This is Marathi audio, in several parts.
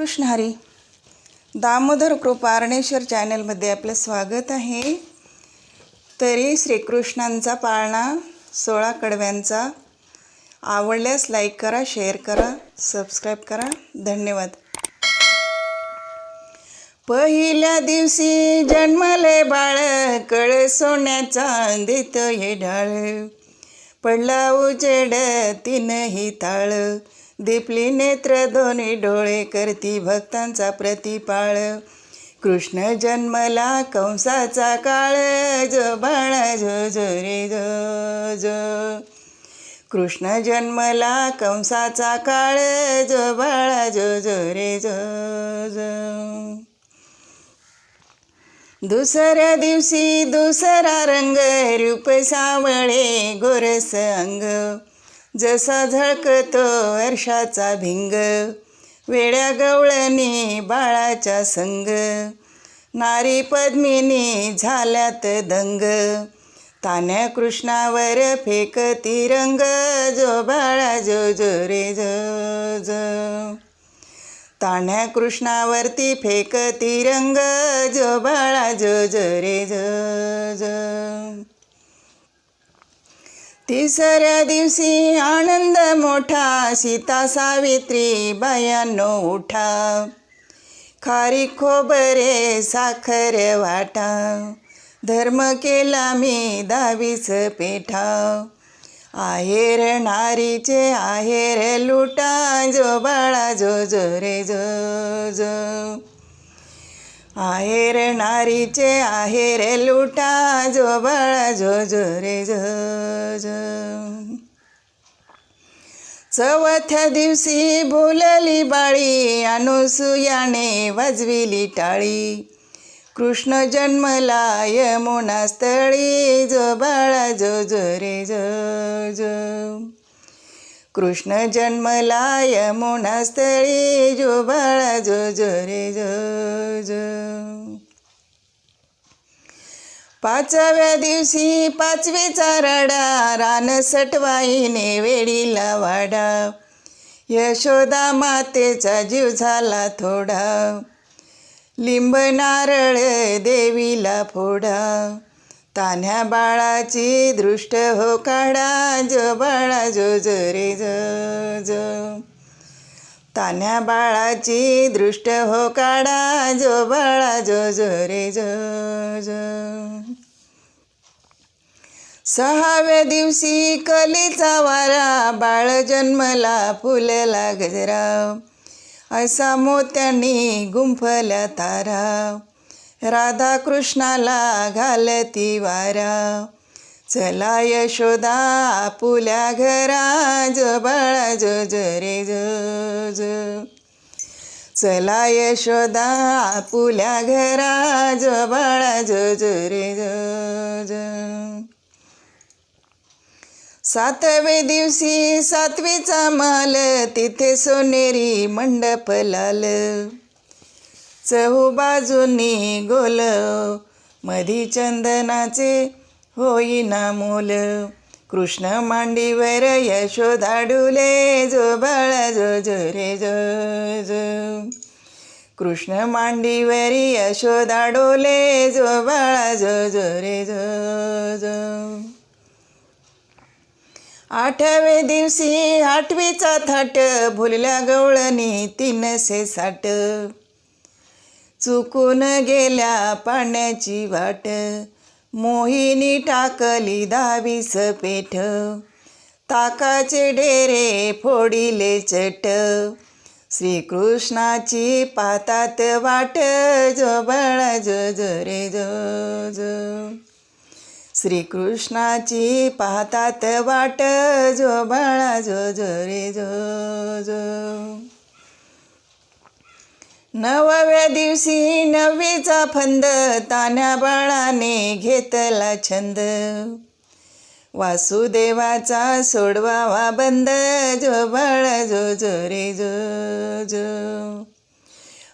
कृष्ण हरी. दामोदर कृपारणेश्वर चॅनलमध्ये आपलं स्वागत आहे. तरी श्रीकृष्णांचा पाळणा सोळा कडव्यांचा. आवडल्यास लाईक करा शेअर करा सबस्क्राईब करा. धन्यवाद. पहिल्या दिवशी जन्मले बाळ कळ सोन्याचा देत हे ढाळ. पडला उजेड तीनही ताळ. दीपली नेत्र दोन्ही डोळे करती भक्तांचा प्रतिपाळ. कृष्ण जन्मला कंसाचा काळ जो बाळा जो जो रे जो जो. कृष्ण जन्मला कंसाचा काळ जो बाळा जो जो रे जो जो. दुसऱ्या दिवशी दुसरा रंग रूप सावळे गोरस अंग. जसा झळकतो वर्षाचा भिंग वेड्या गवळणी बाळाच्या संग. नारी पद्मिनी झाल्यात दंग तान्या कृष्णावर फेक तिरंग जो बाळा जो जो रे जो जो. ताण्या कृष्णावरती फेक तिरंग जो बाळा जो जो रे जो जो. तिसऱ्या दिवशी आनंद मोठा सीता सावित्री बायांनो उठा. खारी खोबरे साखर वाटा. धर्म केला मी दावीस पेठा. आहेर नारीचे आहेर लुटा जो बाळा जो जो रे जो जो. आहेर नारीचे आहेर लुटा जो बाळा जो जो रे जो जो. चौथ्या दिवशी बोलली बाळी अनुसुयाने वाजविली टाळी. कृष्ण जन्मला यमुना स्थळी जो बाळा जो जो रे जो जो. कृष्ण जन्मला यमुना स्थळी जो जो जो रे जो जो पाचव्या दिवशी पाचवीचा रडा रान सटवाईने वेळीला वाडा यशोदा मातेचा जीव झाला थोडा. लिंब नारळ देवीला फोडा. तान्ह्या बाळाची दृष्ट हो काढा जो बाळा जो जो रे जो जो. तान्ह्या बाळाची दृष्ट हो काढा जो बाळा जो जो रे जो जो. सहाव्या दिवशी कलीचा वारा बाळ जन्मला फुलला गजरा असा मोत्यांनी गुंफल्या तारा. राधा कृष्णाला घालती वारा. चला यशोदा आपुल्या घरा जो बाळा जो. जो रे जो जो चला यशोदा आपुल्या घरा जो बाळा जो जो रे जो. सातवे दिवशी सातवीचा माल तिथे सोनेरी मंडप लाल. चहू बाजूनी गोल. मधी चंदनाचे होईना मोल. कृष्ण मांडीवर यशोदा डुले जो बाळा जो जो रे जो जो. कृष्ण मांडीवरी यशोदा डोले जो बाळा जो जो रे जो जो. आठवे दिवशी आठवीचा थाट भुलल्या गवळणी तीनशे साठ. चुकून गेल्या पाण्याची वाट. मोहिनी टाकली दहावीस पेठ. ताकाचे डेरे फोडिले चट. श्रीकृष्णाची पातात वाट. जो बाळा जो जो रे जो जो. श्रीकृष्णाची पाहतात वाट. जो बाळा जो जो रे जो जो. नवव्या दिवशी नववीचा फंद तान्या बाळाने घेतला छंद. वासुदेवाचा सोडवावा बंद जो बाळा जो जो रे जो जो.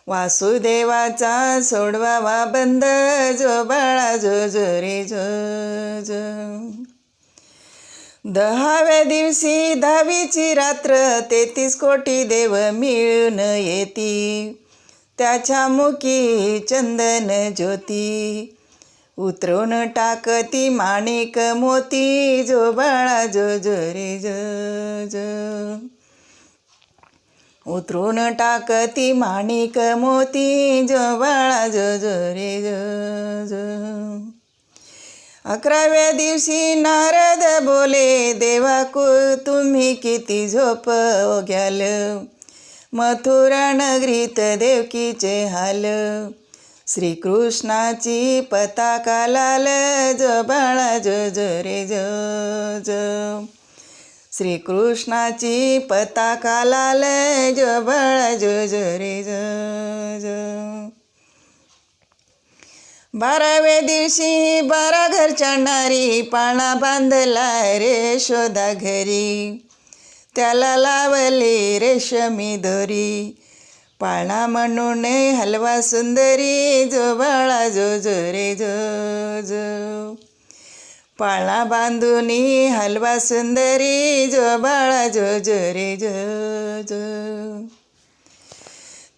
वासुदेवाचा सोडवावा बंद जो बाळा जो जो रे जो जो. दहाव्या दिवशी दहावीची रात्र तेहतीस कोटी देव मिळून येती. त्याच्या मुखी चंदन ज्योती. उतरून टाकती माणिक मोती जो बाळा जो जो रे जो जो. उतरून टाकती माणिक मोती जो बाळा जो जो रे जो जो. अकराव्या दिवशी नारद बोले देवाकू तुम्ही किती झोप घ्याल मथुरा नगरीत देवकीचे हाल. श्रीकृष्णाची पताका लाल जो बाळा जो जो रे जो जो. श्रीकृष्णाची पताका लाल जो बाळा जो जो रे जो जो. बाराव्या दिवशी बारा घरच्या चढणारी पाळणा बांधला रे शोधा घरी त्याला लावली रेशमी दोरी. पाळणा म्हणून हलवा सुंदरी जो बाळा जो जो रे जो जो. पाळणा बांधून हलवा सुंदरी जो बाळा जो जो रे जो जो.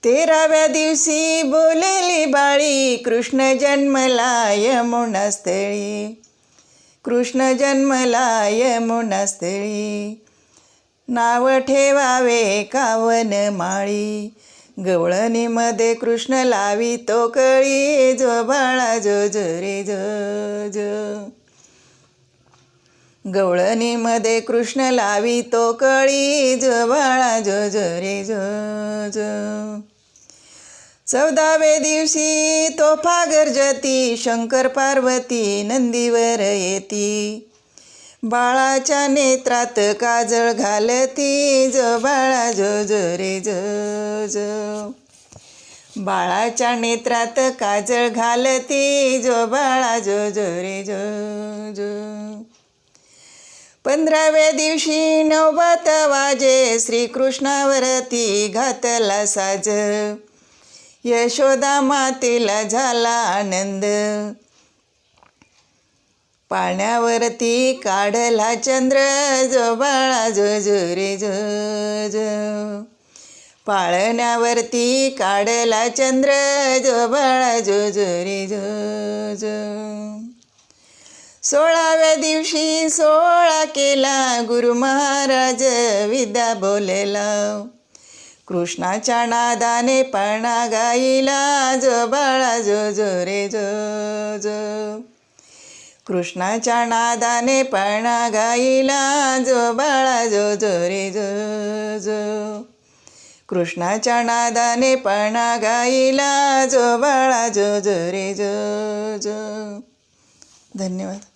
तेराव्या दिवशी बोलेली बाळी कृष्ण जन्मला यमुनास्थळी कृष्ण जन्मला यमुनास्थळी नाव ठेवावे कावन माळी. गवळणीमध्ये कृष्ण लावी तो कळी जो बाळा जो जो रे जो. जो गवळणीमध्ये कृष्ण लावी तो कळी जो बाळा जो जो रे जो जो. चौदावे दिवशी तोफा गर्जती शंकर पार्वती नंदीवर येती. बाळाच्या नेत्रात काजळ घालती जो बाळा जो जो रे जो जो. बाळाच्या नेत्रात काजळ घालती जो बाळा जो जो रे जो जो. पंधराव्या दिवशी नवबात वाजे श्रीकृष्णावरती घातला साज. यशोदा मातेला झाला आनंद. पाण्यावरती काढला चंद्र जो बाळा जो रे जो जो. पाळण्यावरती काढला चंद्र जो बाळा जो रे जो जो. सोळाव्या दिवशी सोळा केला गुरु महाराज विद्या बोलेला. कृष्णाच्या नादाने पणा गाईला जो बाळा जो जो रे जो जो. कृष्णाच्या नादाने पणा गाईला जो बाळा जो जो रे जो जो. कृष्णाच्या नादाने पणा गाईला जो बाळा जो जो रे जो जो. धन्यवाद.